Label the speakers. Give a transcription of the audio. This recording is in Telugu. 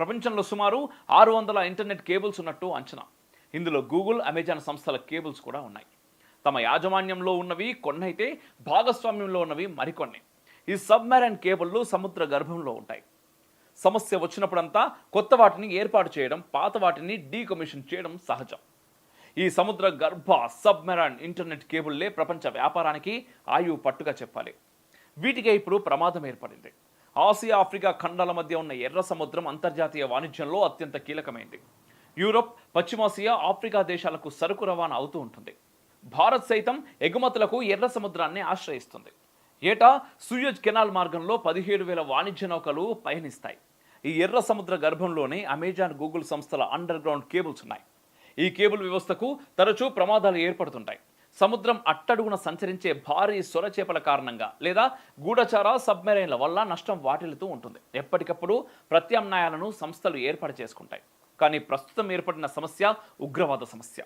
Speaker 1: ప్రపంచంలో సుమారు ఆరు వందల ఇంటర్నెట్ కేబుల్స్ ఉన్నట్టు అంచనా. ఇందులో గూగుల్ అమెజాన్ సంస్థల కేబుల్స్ కూడా ఉన్నాయి. తమ యాజమాన్యంలో ఉన్నవి కొన్నైతే భాగస్వామ్యంలో ఉన్నవి మరికొన్ని. ఈ సబ్మెరైన్ కేబుల్లు సముద్ర గర్భంలో ఉంటాయి. సమస్య వచ్చినప్పుడంతా కొత్త వాటిని ఏర్పాటు చేయడం పాత వాటిని డీకమిషన్ చేయడం సహజం. ఈ సముద్ర గర్భ సబ్మెరైన్ ఇంటర్నెట్ కేబుల్లే ప్రపంచ వ్యాపారానికి ఆయువు పట్టుగా చెప్పాలి. వీటికే ఇప్పుడు ప్రమాదం ఏర్పడింది. ఆసియా ఆఫ్రికా ఖండాల మధ్య ఉన్న ఎర్ర సముద్రం అంతర్జాతీయ వాణిజ్యంలో అత్యంత కీలకమైంది. యూరోప్ పశ్చిమాసియా ఆఫ్రికా దేశాలకు సరుకు రవాణా అవుతూ ఉంటుంది. భారత్ సైతం ఎగుమతులకు ఎర్ర సముద్రాన్ని ఆశ్రయిస్తుంది. ఏటా సూయజ్ కెనాల్ మార్గంలో పదిహేడు వేల వాణిజ్య నౌకలు పయనిస్తాయి. ఈ ఎర్ర సముద్ర గర్భంలోనే అమెజాన్ గూగుల్ సంస్థల అండర్ గ్రౌండ్ కేబుల్స్ ఉన్నాయి. ఈ కేబుల్ వ్యవస్థకు తరచూ ప్రమాదాలు ఏర్పడుతుంటాయి. సముద్రం అట్టడుగున సంచరించే భారీ సొరచేపల కారణంగా లేదా గూఢచార సబ్మెరైన్ల వల్ల నష్టం వాటిల్లుతూ ఉంటుంది. ఎప్పటికప్పుడు ప్రత్యామ్నాయాలను సంస్థలు ఏర్పాటు చేసుకుంటాయి. కానీ ప్రస్తుతం ఏర్పడిన సమస్య ఉగ్రవాద సమస్య.